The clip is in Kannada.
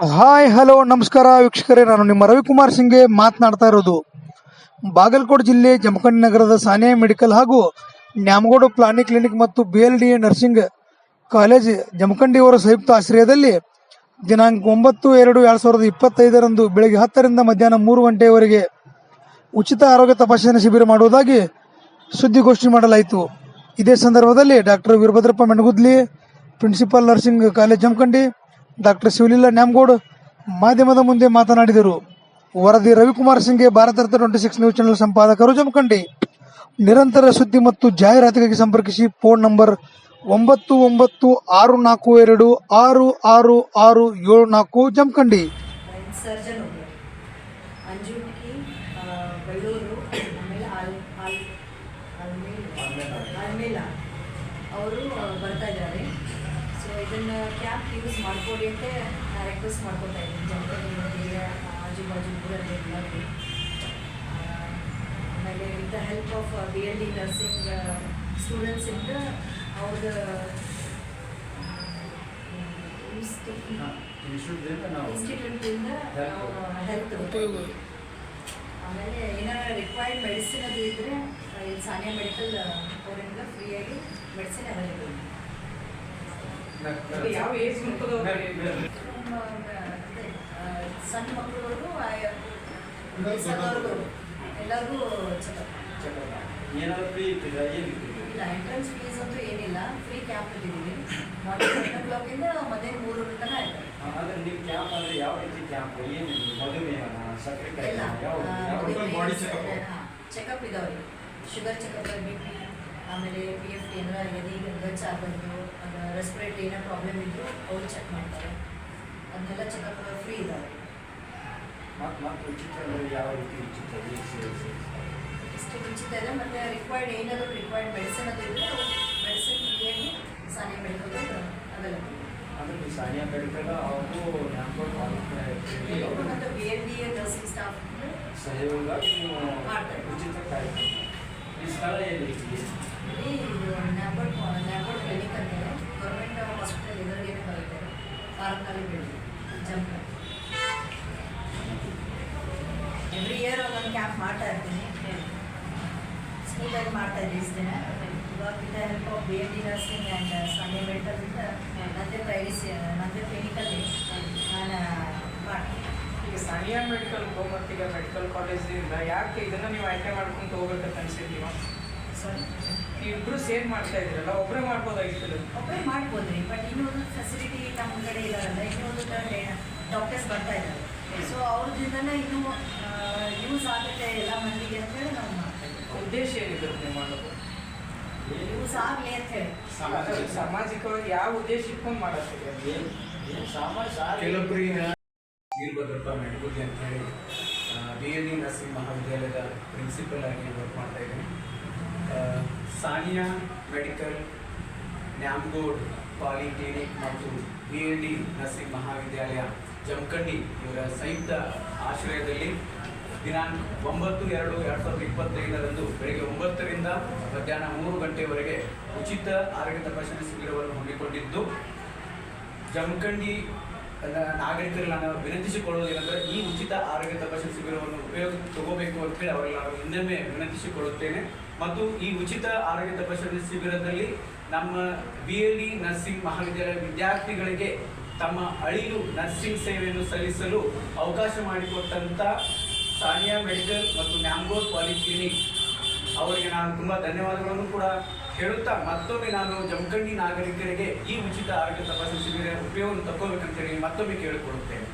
ಹಾಯ್, ಹಲೋ, ನಮಸ್ಕಾರ ವೀಕ್ಷಕರೇ. ನಾನು ನಿಮ್ಮ ರವಿಕುಮಾರ್ ಸಿಂಗೆ ಮಾತನಾಡ್ತಾ ಇರೋದು. ಬಾಗಲಕೋಟೆ ಜಿಲ್ಲೆ ಜಮಖಂಡಿ ನಗರದ ಸಾನಿಯಾ ಮೆಡಿಕಲ್ ಹಾಗೂ ನ್ಯಾಮಗೋಡು ಪ್ಲಾನಿ ಕ್ಲಿನಿಕ್ ಮತ್ತು B L D nursing college ಜಮಖಂಡಿಯವರ ಸಂಯುಕ್ತ ಆಶ್ರಯದಲ್ಲಿ ದಿನಾಂಕ ಒಂಬತ್ತು ಎರಡು ಎರಡು ಸಾವಿರದ ಇಪ್ಪತ್ತೈದರಂದು ಬೆಳಗ್ಗೆ ಹತ್ತರಿಂದ ಮಧ್ಯಾಹ್ನ ಮೂರು ಗಂಟೆಯವರೆಗೆ ಉಚಿತ ಆರೋಗ್ಯ ತಪಾಸಣೆ ಶಿಬಿರ ಮಾಡುವುದಾಗಿ ಸುದ್ದಿಗೋಷ್ಠಿ ಮಾಡಲಾಯಿತು. ಇದೇ ಸಂದರ್ಭದಲ್ಲಿ doctor Veerabhadrappa Menagudli, principal nursing college Jamakhandi, doctor Shivaleela Nyamagoud ಮಾಧ್ಯಮದ ಮುಂದೆ ಮಾತನಾಡಿದರು. ವರದಿ Ravikumar ಸಿಂಗ್ಗೆ Bharatha Ratna twenty six news channel ಸಂಪಾದಕರು Jamkhandi. ನಿರಂತರ ಸುದ್ದಿ ಮತ್ತು ಜಾಹೀರಾತಿಗಾಗಿ ಸಂಪರ್ಕಿಸಿ ಫೋನ್ ನಂಬರ್ ಒಂಬತ್ತು ಒಂಬತ್ತು ಆರು ನಾಲ್ಕು ಎರಡು ಆರು ಆರು ಆರು ಏಳು ನಾಲ್ಕು ಜಮಖಂಡಿ. ಆಲ್ಮೇಲ ಅವರು ಬರ್ತಾ ಇದ್ದಾರೆ. ಸೊ ಇದನ್ನು ಕ್ಯಾಬ್ ಯೂಸ್ ಮಾಡ್ಕೊಳ್ಳಿ ಅಂತ ನಾನು ರಿಕ್ವೆಸ್ಟ್ ಮಾಡ್ಕೊತಾ ಇದ್ದೀನಿ. ಜನರಿಗೆ ಆಜು ಬಾಜು ಊರಲ್ಲಿ ಎಲ್ಲರಿಗೂ. ಆಮೇಲೆ with the help of B L D nursing ಸ್ಟೂಡೆಂಟ್ಸಿಂದ ಅವ್ರದ್ದು ಇನ್ಸ್ಟಿಟ್ಯೂಟಿಂದ ಹೆಲ್ತ್ ಆಮೇಲೆ ಏನಾರ ರಿಕ್ವೈರ್ಡ್ ಮೆಡಿಸಿನ್ ಅದು ಇದ್ದರೆ ಇಲ್ಲಿ ಸಾನಿಯಾ ಮೆಡಿಕಲ್ ಅವರಿಂದ ಫ್ರೀಯಾಗಿ ಮೆಡಿಸಿನ್ ಅವೈಲೇಬಲ್ ಯಾವ ಏಜ್ ಮುಖದವ್ರಿಗೆ ಸಣ್ಣ ಮಕ್ಕಳವರೆಗೂ ವಯಸ್ಸಾದವ್ರಿಗೂ ಎಲ್ಲರಿಗೂ ಚೆಕಪ್ ಏನಾದ್ರು ಫ್ರೀ ಇರ್ತಿಲ್ಲ ಇಲ್ಲ ಎಂಟ್ರೆನ್ಸ್ ಫೀಸ್ ಅಂತೂ ಏನಿಲ್ಲ. ಫ್ರೀ ಕ್ಯಾಂಪ್ ಇಟ್ಟಿದ್ದೀವಿ ಮಾರ್ನಿಂಗ್ ಓ ಮಧ್ಯಾಹ್ನ ಮೂರು ತನಕ ಇದೆ ಅಂದ್ರೆ ನೀವು ಕ್ಯಾಂಪ್ ಅಂದ್ರೆ ಯಾವ ರೀತಿ ಕ್ಯಾಂಪ್ ಏನು ಮಧುಮೇಹನ ಸಕ್ಕರೆ ಕಾಯಿಲೆ ಯಾವ ಯಾವ ಬಾಡಿ ಚೆಕಪ್ ಚೆಕಪ್ ಇದಾವೆ. ಶುಗರ್ ಚೆಕಪ್ ಬಿ ಆಮೇಲೆ ಪಿ ಎಫ್ ಟಿ ಏನಾರ ಎದೆಗೆ ಗಚ್ಚ ಆಗೋದು ಅದು ರೆಸ್ಪಿರೇಟ್ರಿ ಏನೋ ಪ್ರಾಬ್ಲಮ್ ಇದ್ದರೂ ಅವ್ರು ಚೆಕ್ ಮಾಡ್ತಾರೆ. ಅದನ್ನೆಲ್ಲ ಚೆಕಪ್ ಫ್ರೀ ಇದ್ದಾವೆ ಇಷ್ಟು ಉಚಿತ ಇದೆ ಮತ್ತು ರಿಕ್ವೈರ್ಡ್ ಏನಾದರೂ ರಿಕ್ವೈರ್ಡ್ ಮೆಡಿಸಿನ್ ಅದು ಇದ್ದರೆ ಮೆಡಿಸಿನ್ ಫ್ರೀಯಾಗಿ ಸಾನಿಯಾ ಮೆಡಿಕಲ್ ಅವೈಲೇಬಲ್ ಅಂದ್ರೆ ನೀವು ಸಾನಿಯಾ ಮೆಡಿಕಲ್ ಅವರು ಮತ್ತು B N D nursing staff ಸಹಯೋಗ. ಉಚಿತ ಕಾರ್ಯಕ್ರಮ. ಈ ಸ್ಥಳ ಎಲ್ಲಿದೆ ಇಲ್ಲಿ ಇದು ನ್ಯಾಬೋಟ್ ನ್ಯಾಬೋಟ್ ಕ್ಲಿನಿಕ್ ಅಂತ ಇದೆ ಗೌರ್ಮೆಂಟ್ ಹಾಸ್ಪಿಟಲ್ ಎದುರುಗೇನೆ ಬರುತ್ತೆ. ಪಾರ್ಕ್ನಲ್ಲಿ ಬಿಲ್ಡಿಂಗ್ ಜಂಪ್ ಎವ್ರಿ ಇಯರ್ ಒಂದೊಂದು ಕ್ಯಾಂಪ್ ಮಾಡ್ತಾ ಇರ್ತೀನಿ. ಸ್ಕೂಲಲ್ಲಿ ಮಾಡ್ತಾ ಇದ್ದೀನಿ ಇವಾಗ help of B L D nursing and Sunday ಮೆಡಿಕಲ್ನಿಂದ ನಂದೇ ಪ್ರೈವೇಸ್ ನಂದೇ ಕ್ಲಿನಿಕಲ್ಲಿ ನಾನು ಮಾಡ್ತೀನಿ ಸಾನಿಯಾ ಮೆಡಿಕಲ್ ಗೋಮರ್ತಿಗ ಮೆಡಿಕಲ್ ಕಾಲೇಜಿಂದ ಯಾಕೆ? ಇದನ್ನು ನೀವು ಆಯ್ಕೆ ಮಾಡ್ಕೊಂಡು ಹೋಗ್ಬೇಕಂತ ಅನ್ಸಿದ್ದೀವ ಸಾರಿ ಇಬ್ರು ಸೇರ್ ಮಾಡ್ತಾ ಇದ್ದೀರಲ್ಲ ಒಬ್ಬರೇ ಮಾಡ್ಬೋದಾಗಿತ್ತು. ಒಬ್ಬರೇ ಮಾಡ್ಬೋದ್ರಿ ಬಟ್ ಇನ್ನೊಂದು ಫೆಸಿಲಿಟಿ ನಮ್ಮ ಕಡೆ ಇದಾರಲ್ಲ ಇನ್ನೊಂದು ಡಾಕ್ಟರ್ಸ್ ಬರ್ತಾ ಇದ್ದಾರೆ. ಸೊ ಅವ್ರದ್ರಿಂದ ಇನ್ನೂ ಯೂಸ್ ಆಗುತ್ತೆ ಎಲ್ಲ ಮಂದಿಗೆ ಅಂತೇಳಿ ನಾವು ಮಾಡ್ತಾ ಇದ್ದೀವಿ. ಉದ್ದೇಶ ಏನಿದ್ರು ನೀವು ಮಾಡೋದು? ಯೂಸ್ ಆಗಲಿ ಅಂತ ಹೇಳಿ. ಸಾಮಾಜಿಕವಾಗಿ ಯಾವ ಉದ್ದೇಶ ಇಟ್ಕೊಂಡು ಮಾಡೋದು ಕೆಲವೊಬ್ಬರಿಗೆ ವೀರಭದ್ರಪ್ಪ ಮೆಣಗುದ್ದಿ ಅಂತ ಹೇಳಿ ಬಿ ಎನ್ ಡಿ ನರ್ಸಿಂಗ್ ಮಹಾವಿದ್ಯಾಲಯದ ಪ್ರಿನ್ಸಿಪಲ್ ಆಗಿ ವರ್ಕ್ ಮಾಡ್ತಾ ಇದ್ದೀನಿ. ಸಾನಿಯಾ ಮೆಡಿಕಲ್, ನ್ಯಾಮ್ಗೋಡ್ ಪಾಲಿಕ್ಲಿನಿಕ್ ಮತ್ತು ಬಿ ಎಲ್ ಡಿ ನರ್ಸಿಂಗ್ ಮಹಾವಿದ್ಯಾಲಯ ಜಮಖಂಡಿ ಇವರ ಸಂಯುಕ್ತ ಆಶ್ರಯದಲ್ಲಿ ದಿನಾಂಕ ಒಂಬತ್ತು ಎರಡು ಎರಡು ಸಾವಿರದ ಇಪ್ಪತ್ತೈದರಂದು ಬೆಳಗ್ಗೆ ಒಂಬತ್ತರಿಂದ ಮಧ್ಯಾಹ್ನ ಮೂರು ಗಂಟೆವರೆಗೆ ಉಚಿತ ಆರೋಗ್ಯ ತಪಾಸಣೆ ಶಿಬಿರವನ್ನು ಹಮ್ಮಿಕೊಂಡಿದ್ದು ಜಮಖಂಡಿ ನಾಗರಿಕರಲ್ಲಿ ವಿನಂತಿಸಿಕೊಳ್ಳುವುದೇನೆಂದರೆ ಈ ಉಚಿತ ಆರೋಗ್ಯ ತಪಾಸಣೆ ಶಿಬಿರವನ್ನು ಉಪಯೋಗ ತಗೋಬೇಕು ಅಂತೇಳಿ ಅವರಿಗೆ ನಾನು ಇನ್ನೊಮ್ಮೆ ವಿನಂತಿಸಿಕೊಳ್ಳುತ್ತೇನೆ. ಮತ್ತು ಈ ಉಚಿತ ಆರೋಗ್ಯ ತಪಾಸಣೆ ಶಿಬಿರದಲ್ಲಿ ನಮ್ಮ ಬಿ ಎಲ್ ಡಿ ನರ್ಸಿಂಗ್ ಮಹಾವಿದ್ಯಾಲಯ ವಿದ್ಯಾರ್ಥಿಗಳಿಗೆ ತಮ್ಮ ಅಳಿಲು ನರ್ಸಿಂಗ್ ಸೇವೆಯನ್ನು ಸಲ್ಲಿಸಲು ಅವಕಾಶ ಮಾಡಿಕೊಟ್ಟಂಥ ಸಾನಿಯಾ ಮೆಡಿಕಲ್ ಮತ್ತು ನ್ಯಾಂಗೋಲ್ ಪಾಲಿಕ್ಲಿನಿಕ್ ಅವರಿಗೆ ನಾನು ತುಂಬ ಧನ್ಯವಾದಗಳನ್ನು ಕೂಡ ಹೇಳುತ್ತಾ ಮತ್ತೊಮ್ಮೆ ನಾನು ಜಮಖಂಡಿ ನಾಗರಿಕರಿಗೆ ಈ ಉಚಿತ ಆರೋಗ್ಯ ತಪಾಸಣೆ ಶಿಬಿರ ಉಪಯೋಗವನ್ನು ತಕ್ಕೋಬೇಕಂತೇಳಿ ಮತ್ತೊಮ್ಮೆ ಕೇಳಿಕೊಳ್ಳುತ್ತೇನೆ.